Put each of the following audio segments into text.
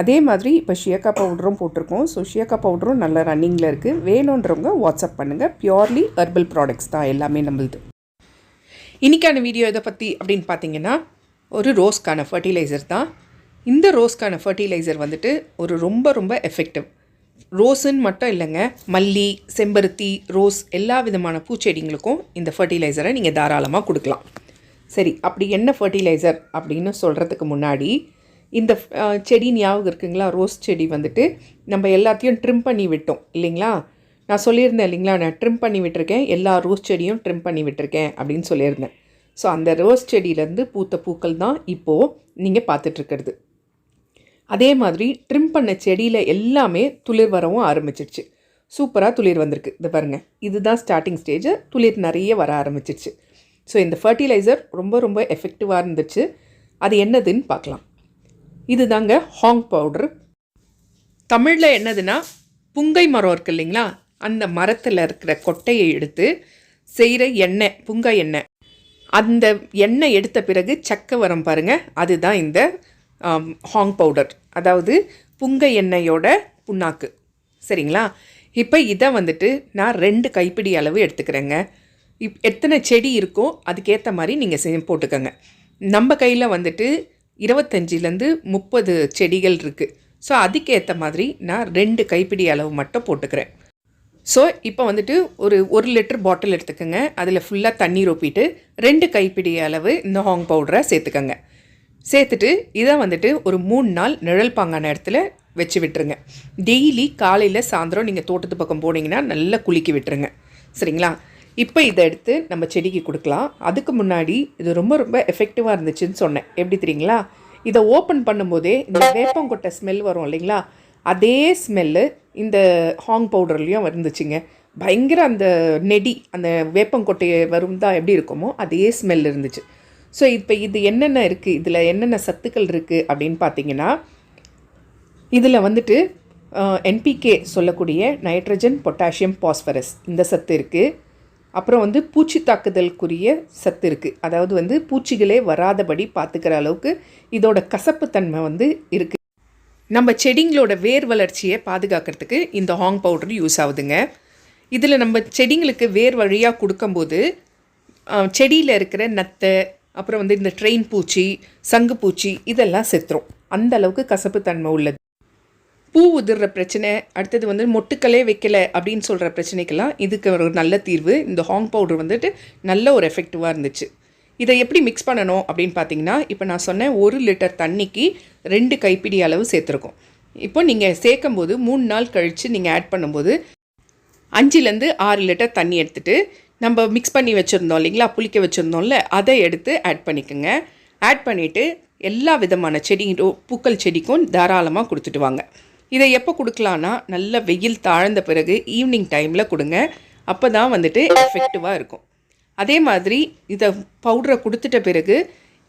அதே மாதிரி இப்போ ஷியக்கா பவுடரும் போட்டிருக்கோம். ஸோ ஷியக்கா பவுடரும் நல்ல ரன்னிங்கில் இருக்குது வேணுன்றவங்க வாட்ஸ்அப் பண்ணுங்கள் பியோர்லி ஹெர்பல் ப்ராடக்ட்ஸ் தான் எல்லாமே நம்மளுது. இன்றைக்கான வீடியோ இதை பற்றி அப்படின்னு பார்த்தீங்கன்னா ஒரு ரோஸ்க்கான ஃபர்டிலைசர் தான். இந்த ரோஸ்க்கான ஃபர்டிலைசர் வந்துட்டு ஒரு ரொம்ப ரொம்ப எஃபெக்டிவ் ரோஸுன்னு மட்டும் இல்லைங்க மல்லி செம்பருத்தி ரோஸ் எல்லா விதமான பூச்செடிங்களுக்கும் இந்த ஃபர்டிலைசரை நீங்கள் தாராளமாக கொடுக்கலாம். சரி அப்படி என்ன ஃபர்டிலைசர் அப்படின்னு சொல்கிறதுக்கு முன்னாடி இந்த செடி ஞாபகம் இருக்குங்களா? ரோஸ் செடி வந்துட்டு நம்ம எல்லாத்தையும் ட்ரிம் பண்ணி விட்டோம் இல்லைங்களா? நான் சொல்லியிருந்தேன் இல்லைங்களா? நான் ட்ரிம் பண்ணி விட்டுருக்கேன் எல்லா ரோஸ் செடியும் ட்ரிம் பண்ணி விட்டுருக்கேன் அப்படின்னு சொல்லியிருந்தேன். ஸோ அந்த ரோஸ் செடியிலேருந்து பூத்த பூக்கள் தான் இப்போது நீங்கள் பார்த்துட்ருக்கிறது. அதே மாதிரி ட்ரிம் பண்ண செடியில் எல்லாமே துளிர் வரவும் ஆரம்பிச்சிருச்சு. சூப்பராக துளிர் வந்திருக்கு. இது பாருங்கள் இதுதான் ஸ்டார்டிங் ஸ்டேஜ் துளிர் நிறைய வர ஆரம்பிச்சிருச்சு. ஸோ இந்த ஃபர்டிலைசர் ரொம்ப ரொம்ப எஃபெக்டிவாக இருந்துச்சு. அது என்னதுன்னு பார்க்கலாம். இது தாங்க ஹாங் பவுடர். தமிழில் என்னதுன்னா புங்கை மரம் இருக்கு இல்லைங்களா? அந்த மரத்தில் இருக்கிற கொட்டையை எடுத்து செய்கிற எண்ணெய் புங்கை எண்ணெய். அந்த எண்ணெய் எடுத்த பிறகு சக்கை வரம் பாருங்கள் அதுதான் இந்த ஹாங் பவுடர். அதாவது புங்கை எண்ணெயோட புண்ணாக்கு. சரிங்களா? இப்போ இதை வந்துட்டு நான் ரெண்டு கைப்பிடி அளவு எடுத்துக்கிறேங்க. இப் எத்தனை செடி இருக்கோ அதுக்கேற்ற மாதிரி நீங்கள் செஞ்சு போட்டுக்கோங்க. நம்ம கையில் வந்துட்டு இருபத்தஞ்சிலேருந்து முப்பது செடிகள் இருக்குது ஸோ அதுக்கேற்ற மாதிரி நான் ரெண்டு கைப்பிடி அளவு மட்டும் போட்டுக்கிறேன். ஸோ இப்போ வந்துட்டு ஒரு ஒரு லிட்டர் பாட்டில் எடுத்துக்கோங்க. அதில் ஃபுல்லாக தண்ணி ரொப்பிட்டு ரெண்டு கைப்பிடி அளவு இந்த ஹாங் பவுடரை சேர்த்துக்கோங்க. சேர்த்துட்டு இதை வந்துட்டு ஒரு மூணு நாள் நிழல் பாங்கான இடத்துல வச்சு விட்டுருங்க. டெய்லி காலையில் சாயந்தரம் நீங்கள் தோட்டத்து பக்கம் போனீங்கன்னா நல்லா குலுக்கி விட்டுருங்க. சரிங்களா? இப்போ இதை எடுத்து நம்ம செடிக்கு கொடுக்கலாம். அதுக்கு முன்னாடி இது ரொம்ப ரொம்ப எஃபெக்டிவாக இருந்துச்சுன்னு சொன்னேன். எப்படி தெரியுங்களா? இதை ஓப்பன் பண்ணும்போதே இந்த வேப்பங்கொட்டை ஸ்மெல் வரும் இல்லைங்களா? அதே ஸ்மெல்லு இந்த ஹாங் பவுடர்லேயும் வந்துச்சுங்க பயங்கர அந்த நெடி அந்த வேப்பங்கொட்டையை வரும் தான் எப்படி இருக்குமோ அதே ஸ்மெல் இருந்துச்சு. ஸோ இப்போ இது என்னென்ன இருக்குது இதில் என்னென்ன சத்துக்கள் இருக்குது அப்படின்னு பார்த்தீங்கன்னா இதில் வந்துட்டு என்பிகே சொல்லக்கூடிய நைட்ரஜன் பொட்டாசியம் பாஸ்பரஸ் இந்த சத்து இருக்குது அப்புறம் வந்து பூச்சி தாக்குதலுக்குரிய சத்து இருக்குது அதாவது வந்து பூச்சிகளே வராதபடி பார்த்துக்கிற அளவுக்கு இதோட கசப்புத்தன்மை வந்து இருக்குது நம்ம செடிங்களோட வேர் வளர்ச்சியை பாதுகாக்கிறதுக்கு இந்த ஹாங் பவுடர் யூஸ் ஆகுதுங்க. இதில் நம்ம செடிங்களுக்கு வேர் வழியாக கொடுக்கும்போது செடியில் இருக்கிற நத்தை அப்புறம் வந்து இந்த ட்ரெயின் பூச்சி சங்கு பூச்சி இதெல்லாம் செத்துரும் அந்த அளவுக்கு கசப்புத்தன்மை உள்ளது. பூ உதிர்ற பிரச்சனை அடுத்தது வந்து மொட்டுக்களே வைக்கல அப்படின்னு சொல்கிற பிரச்சனைக்கெல்லாம் இதுக்கு ஒரு நல்ல தீர்வு. இந்த ஹாங் பவுடர் வந்துட்டு நல்ல ஒரு எஃபெக்டிவாக இருந்துச்சு. இதை எப்படி மிக்ஸ் பண்ணணும் அப்படின்னு பார்த்தீங்கன்னா இப்போ நான் சொன்னேன் ஒரு லிட்டர் தண்ணிக்கு ரெண்டு கைப்பிடி அளவு சேர்த்துருக்கோம். இப்போ நீங்கள் சேர்க்கும்போது மூணு நாள் கழித்து நீங்கள் ஆட் பண்ணும்போது அஞ்சுலேருந்து ஆறு லிட்டர் தண்ணி எடுத்துகிட்டு நம்ம மிக்ஸ் பண்ணி வச்சுருந்தோம் இல்லைங்களா புளிக்க வச்சுருந்தோம்ல அதை எடுத்து ஆட் பண்ணிக்கோங்க. ஆட் பண்ணிவிட்டு எல்லா விதமான செடி பூக்கள் செடிக்கும் தாராளமாக கொடுத்துட்டு வாங்க. இதை எப்போ கொடுக்கலான்னா நல்ல வெயில் தாழ்ந்த பிறகு ஈவினிங் டைமில் கொடுங்க. அப்போ தான் வந்துட்டு எஃபெக்டிவாக இருக்கும். அதே மாதிரி இதை பவுடரை கொடுத்துட்ட பிறகு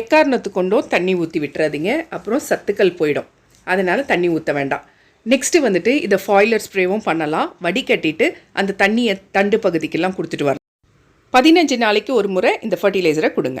எக்காரணத்து கொண்டோ தண்ணி ஊற்றி விட்டுறாதீங்க. அப்புறம் சத்துக்கள் போயிடும். அதனால் தண்ணி ஊற்ற வேண்டாம். நெக்ஸ்ட்டு வந்துட்டு இதை ஃபாய்லர் ஸ்ப்ரேவும் பண்ணலாம். வடிகட்டிட்டு அந்த தண்ணியை தண்டு பகுதிக்கெல்லாம் கொடுத்துட்டு வரலாம். பதினஞ்சு நாளைக்கு ஒரு முறை இந்த ஃபர்டிலைசரை கொடுங்க.